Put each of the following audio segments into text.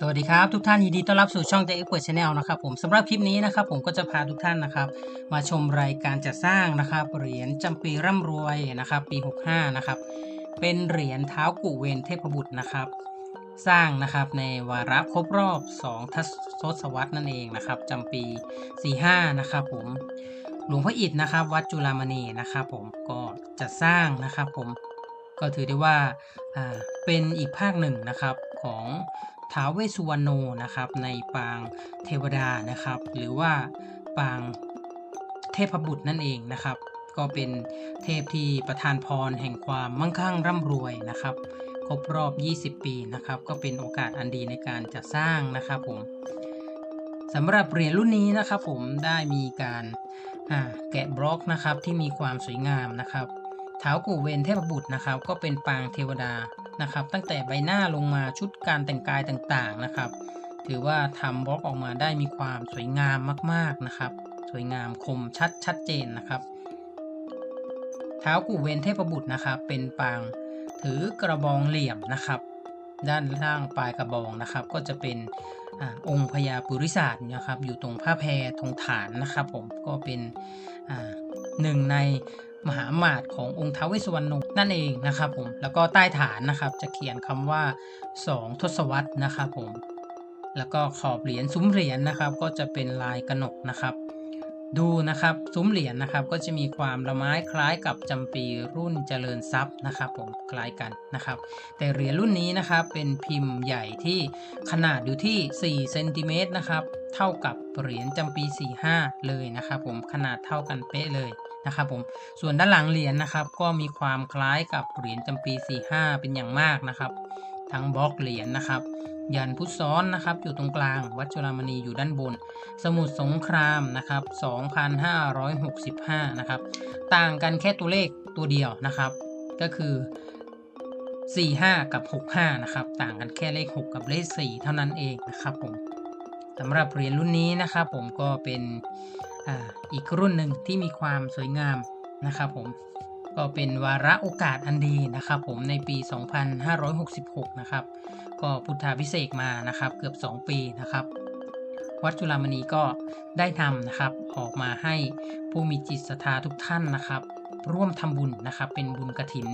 สวัสดีครับทุกท่านยินดีต้อนรับสู่ช่อง The Expert Channel นะครับผมสำหรับคลิปนี้นะครับผมก็จะพาทุกท่านนะครับมาชมรายการจัดสร้างนะครับเหรียญจำปีร่ำรวยนะครับปี 65นะครับเป็นเหรียญเท้ากุเวนเทพบุตรนะครับสร้างนะครับในวาระครบรอบ 2 ทศวรรษนั่นเองนะครับจำปี 45นะครับผมหลวงพ่ออิฐนะครับวัดจุฬามณีนะครับผมก็จัดสร้างนะครับผมก็ถือได้ว่าอ่าเป็นอีกภาคหนึ่งนะครับของ ท้าวเวสุวรรณโนนะครับ ในปางเทวดานะครับ หรือว่าปางเทพบุตรนั่นเองนะครับ ก็เป็นเทพที่ประทานพรแห่งความมั่งคั่งร่ำรวยนะครับ ครบรอบ 20 ปีนะครับ ก็เป็นโอกาสอันดีในการจะสร้างนะครับผมสำหรับเหรียญรุ่นนี้นะครับ ผมได้มีการแกะบล็อกนะครับที่มีความสวยงามนะครับเท้ากูเวนเทพบุตรนะครับ ก็เป็นปางเทวดา นะครับ ตั้งแต่ใบหน้าลงมาชุดการแต่งกายต่างๆนะครับ ถือว่าทำบล็อกออกมาได้มีความสวยงามมากๆนะครับ สวยงามคมชัดชัดเจนนะครับ เท้ากูเวนเทพบุตรนะครับ เป็นปางถือกระบองเหลี่ยมนะครับ ด้านล่างปลายกระบองนะครับ ก็จะเป็นอองค์พญาปุริศาสนะครับ อยู่ตรงผ้าแพรตรงฐานนะครับ ผมก็เป็นหนึ่งใน มหาอมาตย์ขององค์ท้าวเวสสุวรรณนั่นเองนะครับผมแล้วก็ใต้ฐานนะครับจะเขียนคำว่า 2 ทศวรรษนะครับผมแล้วก็ขอบเหรียญซุ้มเหรียญนะครับ ก็จะเป็นลายกระหนกนะครับ ดูนะครับซุ้มเหรียญนะครับ ก็จะมีความละไม้คล้ายกับจำปีรุ่นเจริญทรัพย์นะครับ ผมคล้ายกันนะครับ แต่เหรียญรุ่นนี้นะครับเป็นพิมพ์ใหญ่ที่ขนาดอยู่ที่4เซนติเมตรนะครับเท่ากับเหรียญจำปี 45 เลยนะครับ ผมขนาดเท่ากันเป๊ะเลย นะครับผมส่วนด้านหลังเหรียญนะครับ ก็มีความคล้ายกับเหรียญจำปี 45 เป็นอย่างมากนะครับ ทั้งบล็อกเหรียญนะครับ ยันพุทธซ้อนนะครับอยู่ตรงกลาง วัดจุฬามณีอยู่ด้านบน สมุทรสงครามนะครับ 2,565 นะครับ ต่างกันแค่ตัวเลขตัวเดียวนะครับ ก็คือ 45 กับ 65 นะครับ ต่างกันแค่เลข 6 กับเลข 4 เท่านั้นเองนะครับผมสำหรับเหรียญรุ่นนี้นะครับผมก็เป็น อีกรุ่นหนึ่งที่มีความสวยงามนะครับผมก็เป็นวาระโอกาสอันดีนะครับผมในปี 2566 นะครับ ก็พุทธาพิเศษมานะครับเกือบ 2 ปีนะครับ วัดจุฬามณีก็ได้นำนะครับออกมาให้ผู้มีจิตศรัทธาทุกท่านนะครับ ร่วมทำบุญนะครับเป็นบุญกระถิน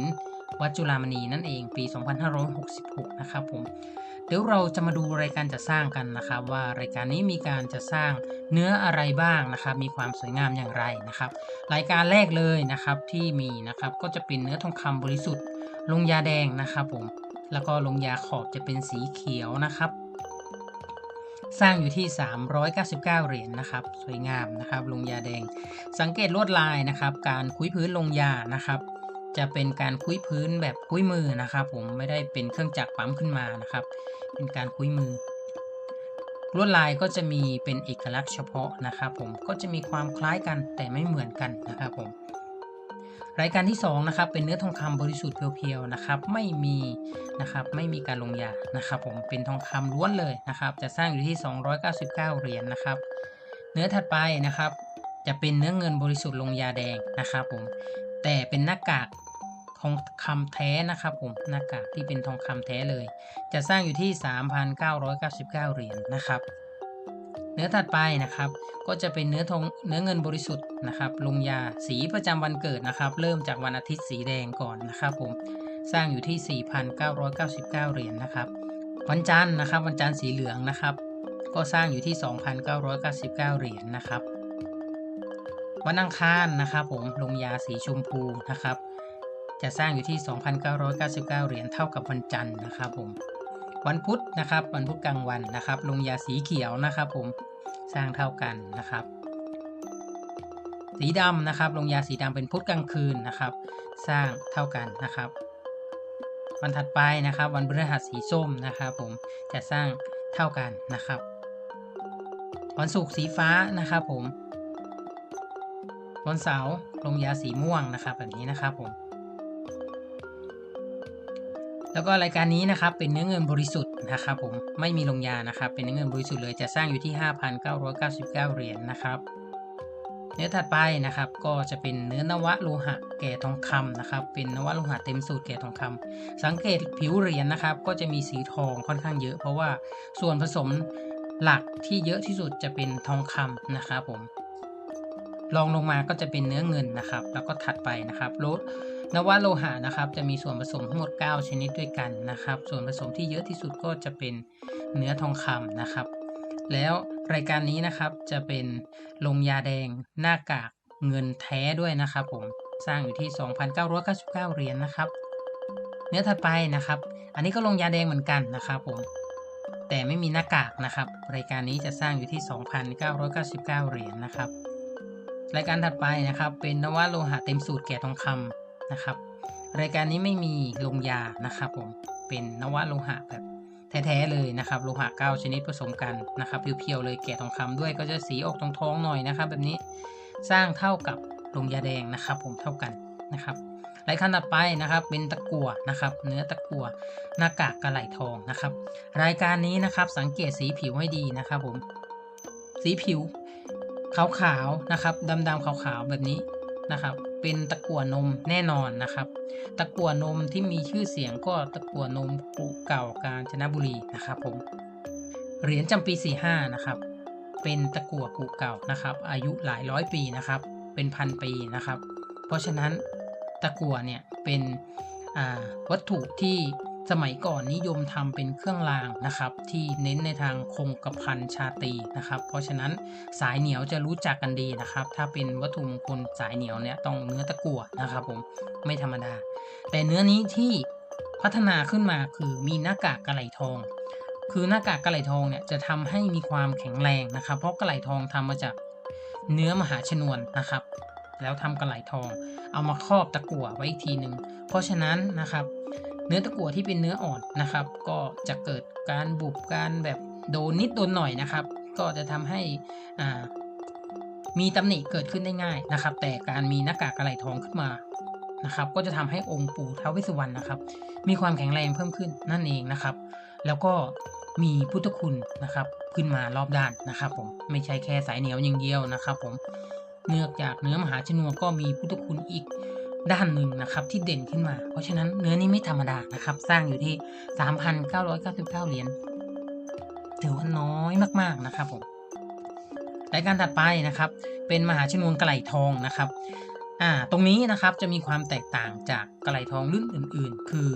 วัดจุฬามณีนั่นเองปี 2566 นะครับผม เดี๋ยวเราจะมาดูรายการจัดสร้างกันนะครับ ว่ารายการนี้มีการจะสร้างเนื้ออะไรบ้างนะครับ มีความสวยงามอย่างไรนะครับ รายการแรกเลยนะครับที่มีนะครับก็จะเป็นเนื้อทองคำบริสุทธิ์ ลงยาแดงนะครับผมแล้วก็ลงยาขอบจะเป็นสีเขียวนะครับ สร้างอยู่ที่ 399 เหรียญนะครับ สวยงามนะครับ ลงยาแดง สังเกตลวดลายนะครับ การคุยพื้นลงยานะครับ จะเป็นการคุ้ยพื้นแบบคุ้ยมือนะครับ ผมไม่ได้เป็นเครื่องจักรปั๊มขึ้นมานะครับ เป็นการคุ้ยมือ ลวดลายก็จะมีเป็นเอกลักษณ์เฉพาะนะครับ ผมก็จะมีความคล้ายกันแต่ไม่เหมือนกันนะครับผมรายการที่2นะครับเป็นเนื้อทองคำบริสุทธิ์เพียวๆนะครับ ไม่มีนะครับไม่มีการลงยานะครับ ผมเป็นทองคำล้วนเลยนะครับ จะสร้างอยู่ที่ 299 เหรียญนะครับ เนื้อถัดไปนะครับ จะเป็นเนื้อเงินบริสุทธิ์ลงยาแดงนะครับ ผมแต่เป็นหน้ากาก ทองคำแท้นะครับผมหน้ากากที่เป็นทองคำแท้เลย จะสร้างอยู่ที่ 3,999 เหรียญนะครับ เนื้อถัดไปนะครับ ก็จะเป็นเนื้อทองเนื้อเงินบริสุทธิ์นะครับลงยาสีประจำวันเกิดนะครับ เริ่มจากวันอาทิตย์สีแดงก่อนนะครับผมสร้างอยู่ที่ 4,999 เหรียญนะครับ วันจันทร์นะครับ วันจันทร์สีเหลืองนะครับ ก็สร้างอยู่ที่ 2,999 เหรียญนะครับวันอังคารนะครับผมลงยาสีชมพูนะครับ จะสร้างอยู่ที่ 2,999 เหรียญเท่ากับวันจันทร์นะครับผม วันพุธนะครับวันพุธกลางวันนะครับ ลงยาสีเขียวนะครับผมสร้างเท่ากันนะครับ สีดำนะครับ ลงยาสีดำเป็นพุธกลางคืนนะครับ สร้างเท่ากันนะครับ วันถัดไปนะครับ วันพฤหัสสีส้มนะครับผมจะสร้างเท่ากันนะครับ วันศุกร์สีฟ้านะครับผมวันเสาร์ลงยาสีม่วงนะครับแบบนี้นะครับผม แล้วก็รายการนี้นะครับเป็นเนื้อเงินบริสุทธิ์นะครับผมไม่มีลงยานะครับ เป็นเนื้อเงินบริสุทธิ์เลยจะสร้างอยู่ที่ 5,999 เหรียญนะครับ เนื้อถัดไปนะครับก็จะเป็นเนื้อนวะโลหะแก่ทองคำนะครับ เป็นนวะโลหะเต็มสูตรแก่ทองคำสังเกตผิวเหรียญนะครับ ก็จะมีสีทองค่อนข้างเยอะ เพราะว่าส่วนผสมหลักที่เยอะที่สุดจะเป็นทองคำนะครับผมรองลงมาก็จะเป็นเนื้อเงินนะครับ แล้วก็ถัดไปนะครับโล นวโลหะนะครับจะมีส่วนผสมทั้งหมด 9 ชนิดด้วยกันนะครับ ส่วนผสมที่เยอะที่สุดก็จะเป็นเนื้อทองคำนะครับ แล้วรายการนี้นะครับจะเป็นลงยาแดงหน้ากากเงินแท้ด้วยนะครับผมสร้างอยู่ที่ 2,999 เหรียญนะครับ เนื้อถัดไปนะครับ อันนี้ก็ลงยาแดงเหมือนกันนะครับผมแต่ไม่มีหน้ากากนะครับ รายการนี้จะสร้างอยู่ที่ 2,999 เหรียญนะครับ รายการถัดไปนะครับ เป็นนวโลหะเต็มสูตรแก่ทองคำ นะครับ รายการนี้ไม่มีลงยานะครับผมเป็นนวโลหะแบบแท้ๆเลยนะครับโลหะ9ชนิดผสมกันนะครับเพียวๆเลยแก่ทองคำด้วยก็จะสีออกทองๆหน่อยนะครับ แบบนี้สร้างเท่ากับลงยาแดงนะครับ ผมเท่ากันนะครับรายการถัดไปนะครับเป็นตะกั่วนะครับ เนื้อตะกั่วหน้ากากกระไหลทองนะครับ รายการนี้นะครับสังเกตสีผิวให้ดีนะครับผมสีผิวขาวๆนะครับดำๆขาวๆแบบนี้ นะครับเป็นตะกั่วนมแน่นอนนะครับ ตะกั่วนมที่มีชื่อเสียงก็ตะกั่วนมกุเก่ากาญจนบุรีนะครับผมเหรียญจำปี45นะครับเป็นตะกั่วกุเก่านะครับ อายุหลายร้อยปีนะครับ เป็นพันปีนะครับ เพราะฉะนั้นตะกั่วเนี่ยเป็นวัตถุที่ สมัยก่อนนิยมทำเป็นเครื่องรางนะครับที่เน้นในทางคงกระพันชาตีนะครับ เพราะฉะนั้นสายเหนียวจะรู้จักกันดีนะครับ ถ้าเป็นวัตถุมงคลสายเหนียวเนี่ยต้องเนื้อตะกั่วนะครับผมไม่ธรรมดา แต่เนื้อนี้ที่พัฒนาขึ้นมาคือมีหน้ากากกระไหลทอง คือหน้ากากกระไหลทองเนี่ยจะทำให้มีความแข็งแรงนะครับ เพราะกระไหลทองทำมาจากเนื้อมหาชนวนนะครับ แล้วทำกระไหลทอง เอามาครอบตะกั่วไว้อีกทีหนึ่งเพราะฉะนั้นนะครับ เนื้อตะกั่วที่เป็นเนื้ออ่อนนะครับ ก็จะเกิดการบุบการแบบโดนนิดโดนหน่อยนะครับ ก็จะทำให้อ่ามีตำหนิเกิดขึ้นได้ง่ายนะครับ แต่การมีหน้ากากกระไหลทองขึ้นมานะครับ ก็จะทำให้องค์ปู่ท้าวเวสสุวรรณนะครับ มีความแข็งแรงเพิ่มขึ้นนั่นเองนะครับ แล้วก็มีพุทธคุณนะครับ ขึ้นมารอบด้านนะครับ ผมไม่ใช่แค่สายเหนียวอย่างเดียวนะครับ ผมเนื่อจากเนื้อมหาชนวนก็มีพุทธคุณอีก ด้านหนึ่งนะครับที่เด่นขึ้นมา เพราะฉะนั้นเนื้อนี้ไม่ธรรมดานะครับ สร้างอยู่ที่ 3,999 เหรียญถือว่าน้อยมากๆนะครับผมรายการถัดไปนะครับ เป็นมหาชนวนกระไหลทองนะครับ อ่าตรงนี้นะครับจะมีความแตกต่างจากกระไหลทองรุ่นอื่น ๆ คือ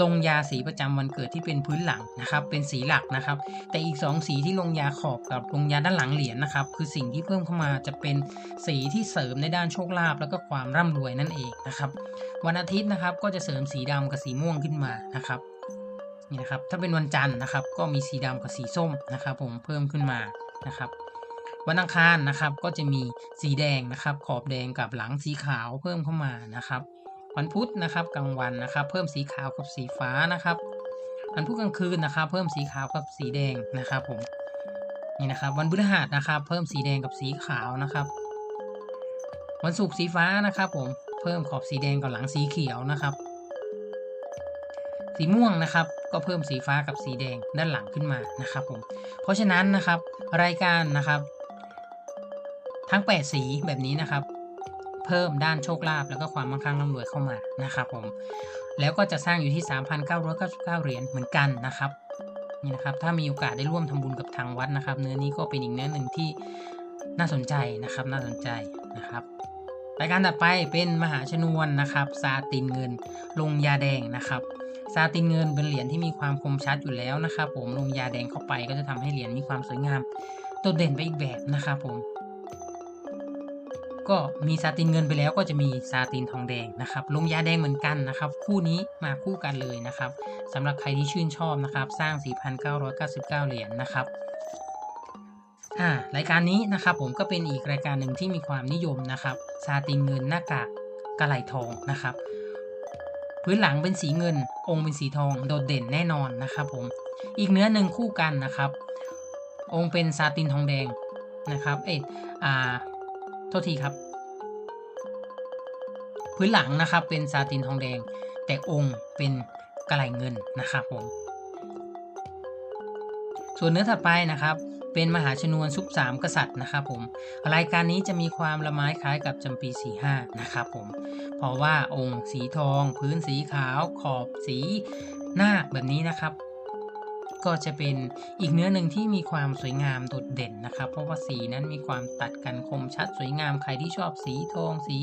ลงยาสีประจำวันเกิดที่เป็นพื้นหลังนะครับ เป็นสีหลักนะครับ แต่อีก 2 สีที่ลงยาขอบกับลงยาด้านหลังเหรียญนะครับ คือสิ่งที่เพิ่มเข้ามาจะเป็นสีที่เสริมในด้านโชคลาภแล้วก็ความร่ำรวยนั่นเองนะครับ วันอาทิตย์นะครับก็จะเสริมสีดำกับสีม่วงขึ้นมานะครับนี่นะครับถ้าเป็นวันจันทร์นะครับ ก็มีสีดำกับสีส้มนะครับ ผมเพิ่มขึ้นมานะครับ วันอังคารนะครับก็จะมีสีแดงนะครับขอบแดงกับหลังสีขาวเพิ่มเข้ามานะครับ วันพุธนะครับกลางวันนะครับ เพิ่มสีขาวกับสีฟ้านะครับวันพุธกลางคืนนะครับ เพิ่มสีขาวกับสีแดงนะครับผมนี่นะครับ วันพฤหัสนะครับ เพิ่มสีแดงกับสีขาวนะครับ วันศุกร์สีฟ้านะครับ ผมเพิ่มขอบสีแดงกับหลังสีเขียวนะครับ สีม่วงนะครับก็เพิ่มสีฟ้ากับสีแดงด้านหลังขึ้นมานะครับผมเพราะฉะนั้นนะครับรายการนะครับ ทั้ง 8 สีแบบนี้นะครับ เพิ่มด้านโชคลาภแล้วก็ความมั่งคั่งร่ำรวยเข้ามานะครับผมแล้วก็จะสร้างอยู่ที่ 3,999 เหรียญเหมือนกันนะครับนี่นะครับถ้ามีโอกาสได้ร่วมทำบุญกับทางวัดนะครับ เนื้อนี้ก็เป็นอีกเนื้อหนึ่งที่น่าสนใจนะครับน่าสนใจนะครับรายการต่อไปเป็นมหาชนวนนะครับซาตินเงิน ลงยาแดงนะครับซาตินเงินเป็นเหรียญที่มีความคมชัดอยู่แล้วนะครับ ผมลงยาแดงเข้าไปก็จะทำให้เหรียญมีความสวยงามโดดเด่นไปอีกแบบนะครับผม ก็มีซาตินเงินไปแล้วก็จะมีซาตินทองแดงนะครับลงยาแดงเหมือนกันนะครับ คู่นี้มาคู่กันเลยนะครับสำหรับใครที่ชื่นชอบนะครับ สร้าง 4,999 เหรียญนนะครับอ่ารายการนี้นะครับผมก็เป็นอีกรายการหนึ่งที่มีความนิยมนะครับซาตินเงินหน้ากากกระไหลทองนะครับ พื้นหลังเป็นสีเงิน องค์เป็นสีทองโดดเด่นแน่นอนนะครับผมอีกเนื้อหนึ่งคู่กันนะครับ องค์เป็นซาตินทองแดงนะครับเอ๊ะอ่า ทษทีครับ พื้นหลังนะครับเป็นซาตินทองแดง แต่องค์เป็นกระไหลเงินนะครับผมส่วนเนื้อถัดไปนะครับเป็นมหาชนวนซุปสามกษัตริย์นะครับผมรายการนี้จะมีความละไม้คล้ายกับจำปี45นะครับผมเพราะว่าองค์สีทอง พื้นสีขาว ขอบสีนาคแบบนี้นะครับ ก็จะเป็นอีกเนื้อหนึ่งที่มีความสวยงามโดดเด่นนะครับ เพราะว่าสีนั้นมีความตัดกันคมชัดสวยงามใครที่ชอบสีทองสี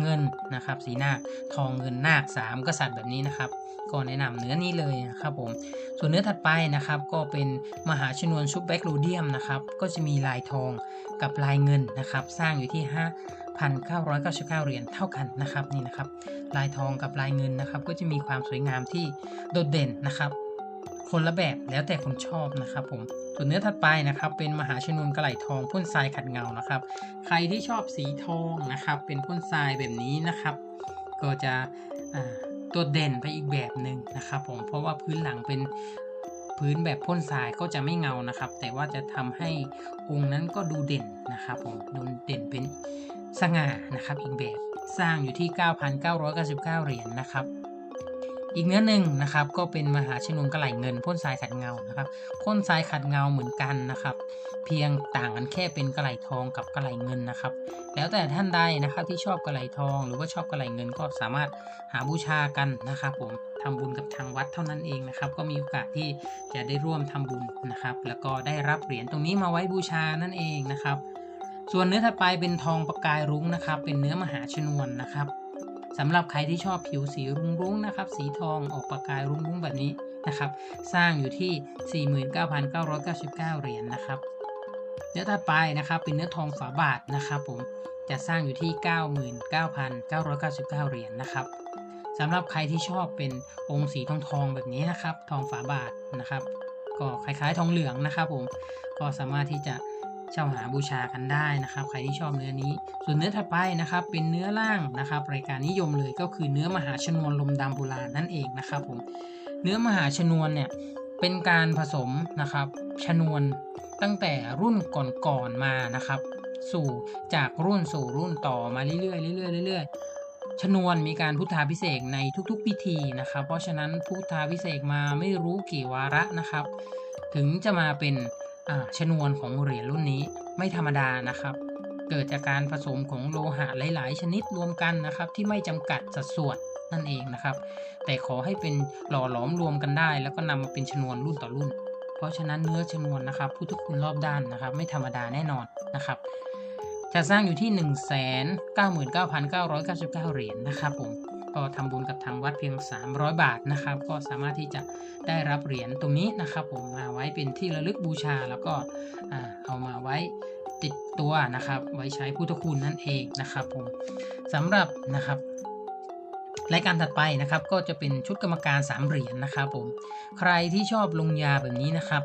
เงินนะครับ สีนาคทองเงินนาคสามกษัตริย์แบบนี้นะครับ ก็แนะนำเนื้อนี้เลยนะครับผมส่วนเนื้อถัดไปนะครับ ก็เป็นมหาชนวนชุบแบคโรเดียมนะครับก็จะมีลายทองกับลายเงินนะครับ สร้างอยู่ที่5,999 เหรียญเท่ากันนะครับนี่นะครับ ลายทองกับลายเงินนะครับ ก็จะมีความสวยงามที่โดดเด่นนะครับ คนละแบบแล้วแต่คนชอบนะครับผมส่วนเนื้อถัดไปนะครับ เป็นมหาชนวนกระไหลทองพ่นทรายขัดเงานะครับ ใครที่ชอบสีทองนะครับ เป็นพ่นทรายแบบนี้นะครับ ก็จะอ่าโดดเด่นไปอีกแบบหนึ่งนะครับ ผมเพราะว่าพื้นหลังเป็นพื้นแบบพ่นทรายก็จะไม่เงานะครับ แต่ว่าจะทำให้องค์นั้นก็ดูเด่นนะครับผมดูเด่นเป็นสง่านะครับอีกแบบสร้างอยู่ที่ 9,999 เหรียญนะครับ อีกเนื้อหนึ่งนะครับก็เป็นมหาชนวนกระไหลเงินพ่นทรายขัดเงานะครับพ่นทรายขัดเงาเหมือนกันนะครับ เพียงต่างกันแค่เป็นกระไหลทองกับกระไหลเงินนะครับ แล้วแต่ท่านใดนะครับที่ชอบกระไหลทอง หรือว่าชอบกระไหลเงินก็สามารถหาบูชากันนะครับผมทำบุญกับทางวัดเท่านั้นเองนะครับ ก็มีโอกาสที่จะได้ร่วมทำบุญนะครับ แล้วก็ได้รับเหรียญตรงนี้มาไว้บูชานั่นเองนะครับ ส่วนเนื้อถัดไปเป็นทองประกายรุ้งนะครับ เป็นเนื้อมหาชนวนนะครับ สำหรับใครที่ชอบผิวสีรุ้งๆนะครับ สีทองออกประกายรุ้งๆแบบนี้นะครับ สร้างอยู่ที่ 49,999 เหรียญนะครับ เนื้อถัดไปนะครับเป็นเนื้อทองฝาบาทนะครับผมจะสร้างอยู่ที่ 99,999 เหรียญนะครับสำหรับใครที่ชอบเป็นองค์สีทองทองแบบนี้นะครับ ทองฝาบาทนะครับ ก็คล้ายๆทองเหลืองนะครับผมก็สามารถที่จะ เช่าหาบูชากันได้นะครับ ใครที่ชอบเนื้อนี้ ส่วนเนื้อถัดไปนะครับ เป็นเนื้อล่างนะครับ รายการนิยมเลยก็คือเนื้อมหาชนวนลมดำโบราณนั่นเองนะครับผมเนื้อมหาชนวนเนี่ยเป็นการผสมนะครับชนวนตั้งแต่รุ่นก่อนๆมานะครับ สู่จากรุ่นสู่รุ่นต่อมาเรื่อยๆเรื่อยๆเรื่อยๆชนวนมีการพุทธาพิเศษในทุกๆ พิธีนะครับ เพราะฉะนั้นพุทธาพิเศษมาไม่รู้กี่วาระนะครับ ถึงจะมาเป็น ชนวนของเหรียญรุ่นนี้ไม่ธรรมดานะครับ เกิดจากการผสมของโลหะหลาย ๆ ชนิดรวมกันนะครับ ที่ไม่จำกัดสัดส่วนนั่นเองนะครับ แต่ขอให้เป็นหล่อหลอมรวมกันได้ แล้วก็นำมาเป็นชนวนรุ่นต่อรุ่น เพราะฉะนั้นเนื้อชนวนนะครับพุทธคุณรอบด้านนะครับ ไม่ธรรมดาแน่นอนนะครับจะสร้างอยู่ที่ 1 9 9 9 9 9เหรียญนะครับผม ก็ทำบุญกับทางวัดเพียง 300 บาทนะครับ ก็สามารถที่จะได้รับเหรียญตรงนี้นะครับ ผมมาไว้เป็นที่ระลึกบูชาแล้วก็เอามาไว้ติดตัวนะครับ ไว้ใช้พุทธคุณนั่นเองนะครับ ผมสำหรับนะครับรายการถัดไปนะครับก็จะเป็นชุดกรรมการ 3 เหรียญนะครับผมใครที่ชอบลงยาแบบนี้นะครับ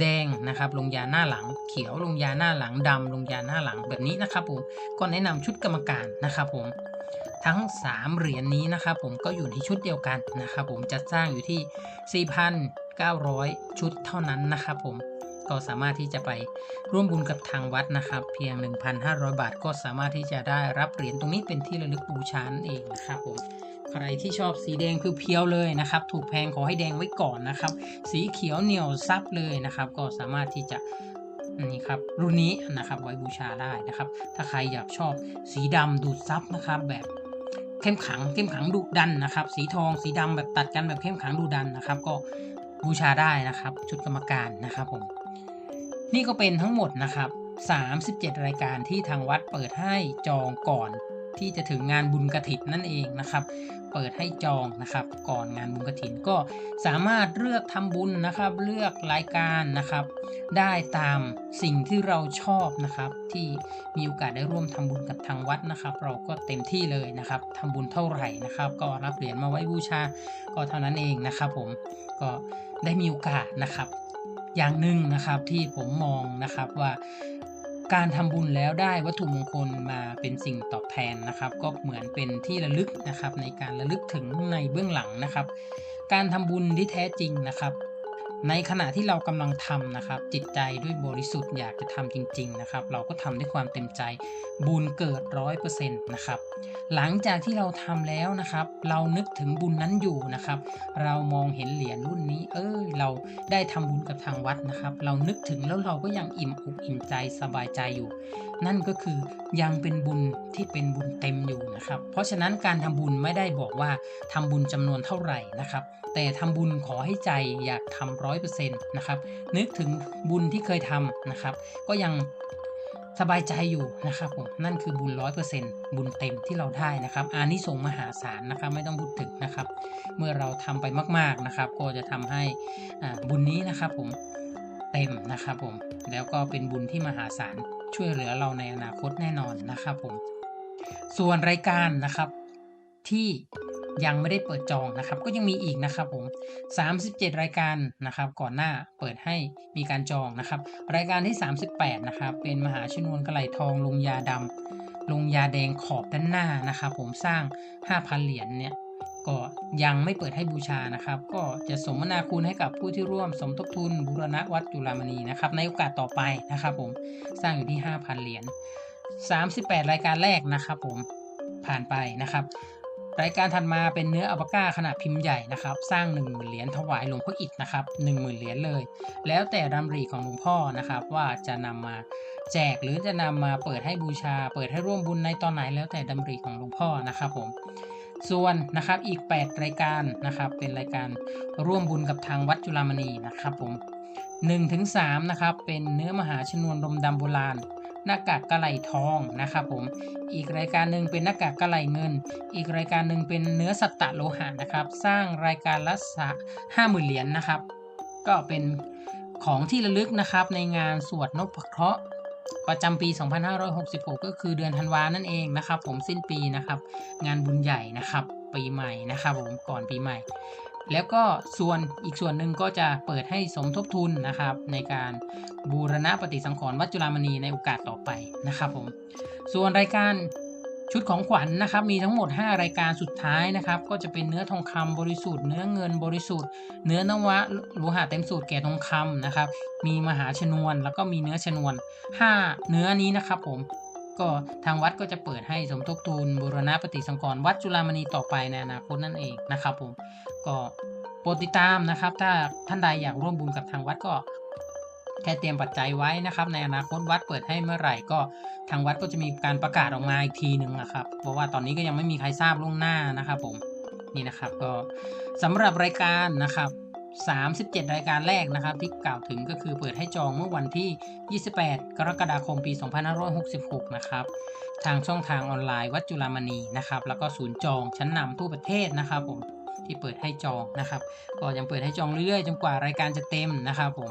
แดงนะครับลงยาหน้าหลัง เขียวลงยาหน้าหลังดำลงยาหน้าหลังแบบนี้นะครับผมก็แนะนำชุดกรรมการนะครับผม ทั้ง 3 เหรียญนี้นะครับผมก็อยู่ในชุดเดียวกันนะครับผมจะสร้างอยู่ที่ 4,900 ชุดเท่านั้นนะครับผมก็สามารถที่จะไปร่วมบุญกับทางวัดนะครับ เพียง 1,500 บาท ก็สามารถที่จะได้รับเหรียญตรงนี้เป็นที่ระลึกบูชานั่นเองนะครับผมใครที่ชอบสีแดงคือเพียวเลยนะครับ ถูกแพงขอให้แดงไว้ก่อนนะครับ สีเขียวเหนียวซับเลยนะครับ ก็สามารถที่จะนี่ครับรุ่นนี้นะครับไว้บูชาได้นะครับ ถ้าใครอยากชอบสีดำดูดซับนะครับแบบ เข้มขังเข้มขังดุดันนะครับ สีทองสีดำแบบตัดกันแบบเข้มขังดุดันนะครับ ก็บูชาได้นะครับ ชุดกรรมการนะครับผมนี่ก็เป็นทั้งหมดนะครับ 37 รายการที่ทางวัดเปิดให้จองก่อนที่จะถึงงานบุญกระถินนั่นเองนะครับ เปิดให้จองนะครับ ก่อนงานบุญกระถินก็สามารถเลือกทำบุญนะครับ เลือกรายการนะครับ ได้ตามสิ่งที่เราชอบนะครับ ที่มีโอกาสได้ร่วมทำบุญกับทางวัดนะครับ เราก็เต็มที่เลยนะครับทำบุญเท่าไหร่นะครับ ก็รับเหรียญมาไว้บูชาก็เท่านั้นเองนะครับผมก็ได้มีโอกาสนะครับ อย่างหนึ่งนะครับที่ผมมองนะครับว่า การทำบุญแล้วได้วัตถุมงคลมาเป็นสิ่งตอบแทนนะครับ ก็เหมือนเป็นที่ระลึกนะครับ ในการระลึกถึงในเบื้องหลังนะครับ การทำบุญที่แท้จริงนะครับ ในขณะที่เรากำลังทำนะครับ จิตใจด้วยบริสุทธิ์อยากจะทำจริง ๆ นะครับ เราก็ทำด้วยความเต็มใจบุญเกิดร้อยเปอร์เซ็นต์นะครับ หลังจากที่เราทำแล้วนะครับ เรานึกถึงบุญนั้นอยู่นะครับ เรามองเห็นเหรียญรุ่นนี้ เออเราได้ทำบุญกับทางวัดนะครับ เรานึกถึงแล้วเราก็ยังอิ่มอกอิ่มใจสบายใจอยู่ นั่นก็คือยังเป็นบุญที่เป็นบุญเต็มอยู่นะครับ เพราะฉะนั้นการทำบุญไม่ได้บอกว่าทำบุญจำนวนเท่าไหร่นะครับ แต่ทำบุญขอให้ใจอยากทำร้อยเปอร์เซ็นต์นะครับนึกถึงบุญที่เคยทำนะครับ ก็ยังสบายใจอยู่นะครับผมนั่นคือบุญร้อยเปอร์เซ็นต์บุญเต็มที่เราได้นะครับอานิสงส์มหาศาลนะครับไม่ต้องพูดถึงนะครับ เมื่อเราทำไปมาก ๆนะครับ ก็จะทำให้อ่าบุญนี้นะครับผมเต็มนะครับผมแล้วก็เป็นบุญที่มหาศาล ช่วยเหลือเราในอนาคตแน่นอนนะครับผม ส่วนรายการนะครับที่ยังไม่ได้เปิดจองนะครับ ก็ยังมีอีกนะครับผม 37 รายการนะครับ ก่อนหน้าเปิดให้มีการจองนะครับ รายการที่ 38 นะครับ เป็นมหาชนวนกระไหลทองลงยาดำลงยาแดงขอบด้านหน้านะครับ ผมสร้าง 5,000 เหรียญเนี่ย ก็ยังไม่เปิดให้บูชานะครับ ก็จะสมนาคุณให้กับผู้ที่ร่วมสมทบทุนบูรณะวัดจุฬามณีนะครับ ในโอกาสต่อไปนะครับผมสร้างอยู่ที่ 5,000 เหรียญ38 รายการแรกนะครับผมผ่านไปนะครับ รายการถัดมาเป็นเนื้ออัลปาก้าขนาดพิมพ์ใหญ่นะครับ สร้าง 1 0,000 เหรียญถวายหลวงพ่ออิฐนะครับ10,000 เหรียญเลย แล้วแต่ดำริของหลวงพ่อนะครับ ว่าจะนำมาแจกหรือจะนำมาเปิดให้บูชา เปิดให้ร่วมบุญในตอนไหนแล้วแต่ดำริของหลวงพ่อนะครับผม ส่วนนะครับอีก 8 รายการนะครับเป็นรายการร่วมบุญกับทางวัดจุฬามณีนะครับผม1ถึง3นะครับเป็นเนื้อมหาชนวนลมดำโบราณหน้ากากกระไหลทองนะครับผมอีกรายการหนึ่งเป็นหน้ากากกระไหลเงิน อีกรายการหนึ่งเป็นเนื้อสัตตะโลหะนะครับสร้างรายการละห้าหมื่นเหรียญนนะครับ ก็เป็นของที่ระลึกนะครับในงานสวดนพเคราะห์ ประจำปี 2566 ก็คือเดือนธันวานั่นเองนะครับ ผมสิ้นปีนะครับ งานบุญใหญ่นะครับ ปีใหม่นะครับ ผมก่อนปีใหม่ แล้วก็ส่วนอีกส่วนหนึ่งก็จะเปิดให้สมทบทุนนะครับ ในการบูรณะปฏิสังขรณ์วัดจุฬามณีในโอกาสต่อไปนะครับ ผม ส่วนรายการ ชุดของขวัญนนะครับมีทั้งหมด 5 รายการสุดท้ายนะครับก็จะเป็นเนื้อทองคำบริสุทธิ์เนื้อเงินบริสุทธิ์ เนื้อนวะโลหะเต็มสูตรแก่ทองคำนะครับมีมหาชนวนแล้วก็มีเนื้อชนวน 5 เนื้อนี้นะครับผมก็ทางวัดก็จะเปิดให้สมทบทุนบูรณะปฏิสังกรณ์วัดจุฬามณีต่อไปในอนาคตนั่นเองนะครับผมก็โปรดติดตามนะครับ ถ้าท่านใดอยากร่วมบุญกับทางวัดก็แค่เตรียมปัจจัยไว้นะครับ ในอนาคตวัดเปิดให้เมื่อไหร่ก็ ทางวัดก็จะมีการประกาศออกมาอีกทีหนึ่งนะครับ เพราะว่าตอนนี้ก็ยังไม่มีใครทราบล่วงหน้านะครับผมนี่นะครับก็สำหรับรายการนะครับ37 รายการแรกนะครับ ที่กล่าวถึงก็คือเปิดให้จองเมื่อวันที่ 28 กรกฎาคมปี 2566 นะครับ ทางช่องทางออนไลน์วัดจุฬามณีนะครับ แล้วก็ศูนย์จองชั้นนำทั่วประเทศนะครับผมที่เปิดให้จองนะครับ ก็ยังเปิดให้จองเรื่อยๆ จนกว่ารายการจะเต็มนะครับผม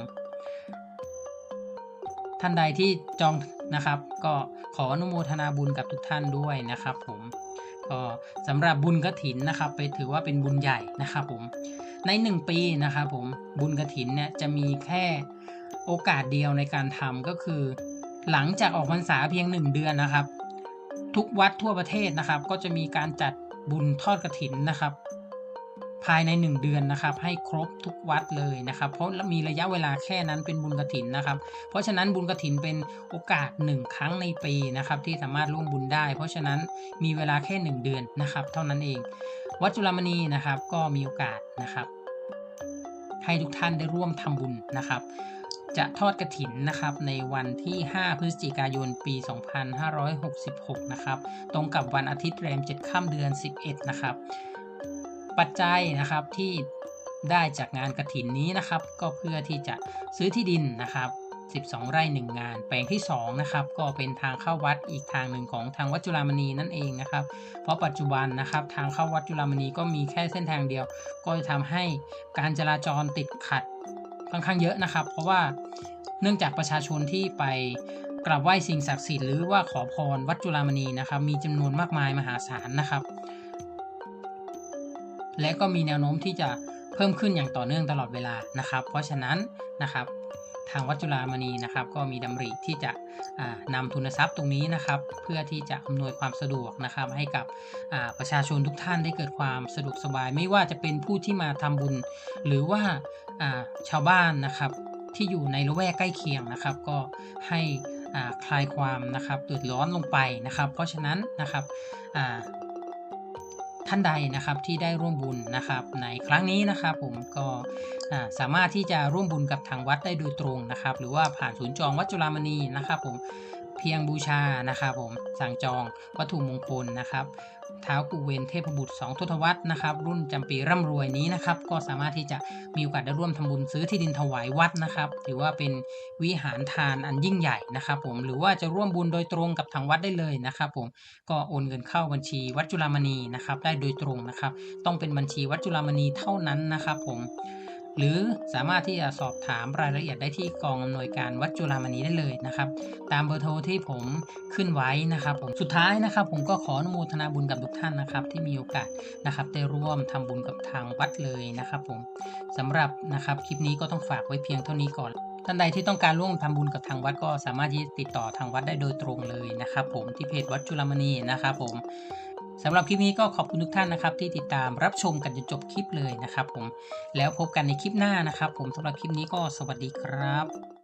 ท่านใดที่จอง นะครับ ก็ขออนุโมทนาบุญกับทุกท่านด้วยนะครับ ผมก็สำหรับบุญกระถินนะครับ ไปถือว่าเป็นบุญใหญ่นะครับผมใน 1 ปีนะครับผมบุญกระถินเนี่ยจะมีแค่โอกาสเดียวในการทำก็คือ หลังจากออกพรรษาเพียง 1 เดือนนะครับ ทุกวัดทั่วประเทศนะครับ ก็จะมีการจัดบุญทอดกระถินนะครับ ภายใน 1 เดือนนะครับ ให้ครบทุกวัดเลยนะครับ เพราะมีระยะเวลาแค่นั้นเป็นบุญกระถินนะครับ เพราะฉะนั้นบุญกระถินเป็นโอกาส 1 ครั้งในปีนะครับที่สามารถร่วมบุญได้ เพราะฉะนั้นมีเวลาแค่ 1 เดือนนะครับ เท่านั้นเอง วัดจุฬามณีนะครับก็มีโอกาสนะครับให้ทุกท่านได้ร่วมทำบุญนะครับ จะทอดกระถินนะครับในวันที่ 5 พฤศจิกายน ปี 2566 นะครับ ตรงกับวันอาทิตย์แรม 7 ค่ำเดือน 11 นะครับ ปัจจัยนะครับที่ได้จากงานกระถินนี้นะครับ ก็เพื่อที่จะซื้อที่ดินนะครับ 12 ไร่ 1 งาน แปลงที่2นะครับก็เป็นทางเข้าวัดอีกทางหนึ่งของทางวัดจุฬามณีนั่นเองนะครับ เพราะปัจจุบันนะครับทางเข้าวัดจุฬามณีก็มีแค่เส้นทางเดียว ก็จะทำให้การจราจรติดขัดค่อนข้างเยอะนะครับ เพราะว่าเนื่องจากประชาชนที่ไปกราบไหว้สิ่งศักดิ์สิทธิ์หรือว่าขอพรวัดจุฬามณีนะครับ มีจำนวนมากมายมหาศาลนะครับ และก็มีแนวโน้มที่จะเพิ่มขึ้นอย่างต่อเนื่องตลอดเวลานะครับ เพราะฉะนั้นนะครับทางวัดจุฬามณีนะครับ ก็มีดำริที่จะอ่านำทุนทรัพย์ตรงนี้นะครับ เพื่อที่จะอำนวยความสะดวกนะครับ ให้กับประชาชนทุกท่านได้เกิดความสะดวกสบาย ไม่ว่าจะเป็นผู้ที่มาทำบุญ หรือว่าชาวบ้านนะครับที่อยู่ในละแวกใกล้เคียงนะครับ ก็ให้คลายความนะครับเดือดร้อนลงไปนะครับ เพราะฉะนั้นนะครับ ท่านใดนะครับที่ได้ร่วมบุญนะครับ ในครั้งนี้นะครับผมก็สามารถที่จะร่วมบุญกับทางวัดได้โดยตรงนะครับ หรือว่าผ่านศูนย์จองวัดจุฬามณีนะครับผมเพียงบูชานะครับผมสั่งจองวัตถุมงคลนะครับ ท้ากูเวนเทพบุตร2ทศวรรษนะครับรุ่นจำปีร่ำรวยนี้นะครับก็สามารถที่จะมีโอกาสได้ร่วมทำบุญซื้อที่ดินถวายวัดนะครับถือว่าเป็นวิหารทานอันยิ่งใหญ่นะครับผมหรือว่าจะร่วมบุญโดยตรงกับทางวัดได้เลยนะครับผมก็โอนเงินเข้าบัญชีวัดจุฬามณีนะครับได้โดยตรงนะครับต้องเป็นบัญชีวัดจุฬามณีเท่านั้นนะครับผม หรือสามารถที่จะสอบถามรายละเอียดได้ที่กองอำนวยการวัดจุฬามณีได้เลยนะครับ ตามเบอร์โทรที่ผมขึ้นไว้นะครับผมสุดท้ายนะครับ ผมก็ขออนุโมทนาบุญกับทุกท่านนะครับ ที่มีโอกาสนะครับได้ร่วมทำบุญกับทางวัดเลยนะครับ ผมสำหรับนะครับคลิปนี้ก็ต้องฝากไว้เพียงเท่านี้ก่อนท่านใดที่ต้องการร่วมทำบุญกับทางวัดก็สามารถที่ติดต่อทางวัดได้โดยตรงเลยนะครับ ผมที่เพจวัดจุฬามณีนะครับ ผม สำหรับคลิปนี้ก็ขอบคุณทุกท่านนะครับ ที่ติดตามรับชมกันจนจบคลิปเลยนะครับผมแล้วพบกันในคลิปหน้านะครับ ผมสำหรับคลิปนี้ก็สวัสดีครับ